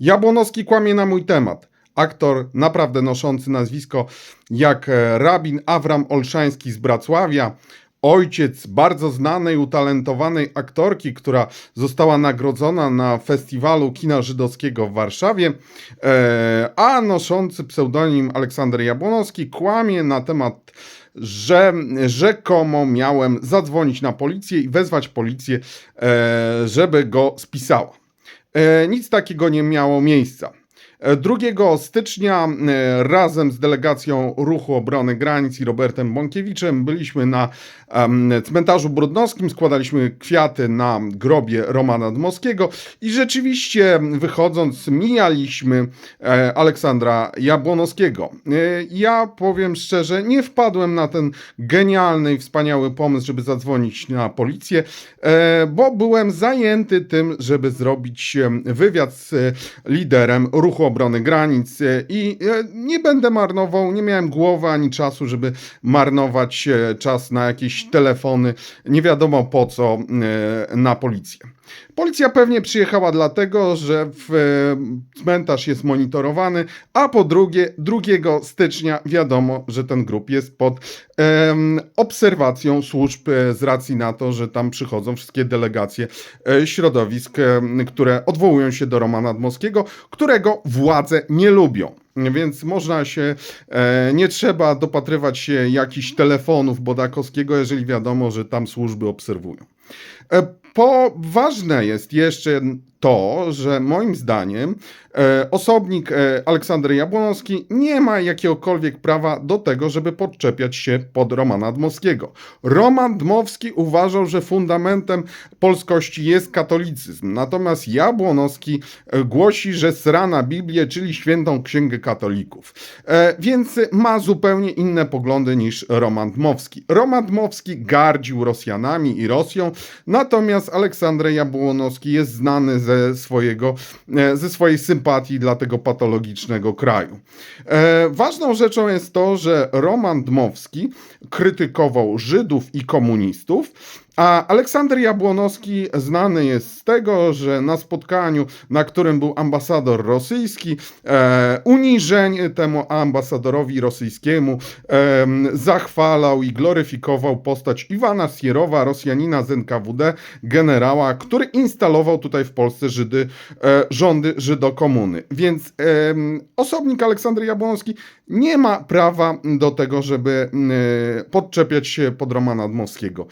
Jabłonowski kłamie na mój temat. Aktor naprawdę noszący nazwisko jak e, rabin Awram Olszański z Bracławia, ojciec bardzo znanej, utalentowanej aktorki, która została nagrodzona na festiwalu kina żydowskiego w Warszawie, e, a noszący pseudonim Aleksander Jabłonowski kłamie na temat że rzekomo miałem zadzwonić na policję i wezwać policję, e, żeby go spisała. E, Nic takiego nie miało miejsca. E, 2 stycznia e, razem z delegacją Ruchu Obrony Granic i Robertem Bąkiewiczem byliśmy na cmentarzu brudnowskim, składaliśmy kwiaty na grobie Romana Dmowskiego i rzeczywiście wychodząc mijaliśmy e, Aleksandra Jabłonowskiego. E, Ja powiem szczerze, nie wpadłem na ten genialny i wspaniały pomysł, żeby zadzwonić na policję, bo byłem zajęty tym, żeby zrobić wywiad z liderem Ruchu Obrony Granic e, i e, nie będę marnował, nie miałem głowy ani czasu, żeby marnować e, czas na jakieś telefony, nie wiadomo po co, na policję. Policja pewnie przyjechała dlatego, że w, cmentarz jest monitorowany, a po drugie, 2 stycznia wiadomo, że ten grup jest pod em, obserwacją służb z racji na to, że tam przychodzą wszystkie delegacje środowisk, które odwołują się do Romana Dmowskiego, którego władze nie lubią. Więc można się, e, nie trzeba dopatrywać się jakichś telefonów Bodakowskiego, jeżeli wiadomo, że tam służby obserwują. Po, ważne jest jeszcze to, że moim zdaniem e, osobnik e, Jabłonowski nie ma jakiegokolwiek prawa do tego, żeby podczepiać się pod Romana Dmowskiego. Roman Dmowski uważał, że fundamentem polskości jest katolicyzm, natomiast Jabłonowski e, głosi, że srana Biblię, czyli świętą księgę katolików. E, więc ma zupełnie inne poglądy niż Roman Dmowski. Roman Dmowski gardził Rosjanami i Rosją, natomiast Aleksander Jabłonowski jest znany ze, swojego, e, ze swojej sympatii dla tego patologicznego kraju. E, ważną rzeczą jest to, że Roman Dmowski krytykował Żydów i komunistów, a Aleksander Jabłonowski znany jest z tego, że na spotkaniu, na którym był ambasador rosyjski, e, temu ambasadorowi rosyjskiemu e, zachwalał i gloryfikował postać Iwana Sierowa, Rosjanina z NKWD, generała, który instalował tutaj w Polsce Żydy, e, rządy Żydokomuny. Więc em, osobnik Aleksander Jabłonowski nie ma prawa do tego, żeby e, podczepiać się pod Romana Dmowskiego.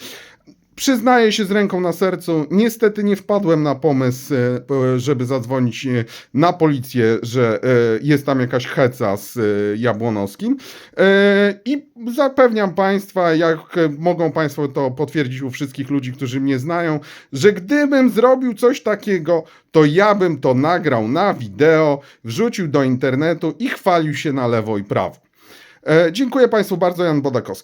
Przyznaję się z ręką na sercu, niestety nie wpadłem na pomysł, e, żeby zadzwonić e, na policję, że e, jest tam jakaś heca z Jabłonowskim. I zapewniam Państwa, jak mogą Państwo to potwierdzić u wszystkich ludzi, którzy mnie znają, że gdybym zrobił coś takiego, to ja bym to nagrał na wideo, wrzucił do internetu i chwalił się na lewo i prawo. Dziękuję Państwu bardzo, Jan Bodakowski.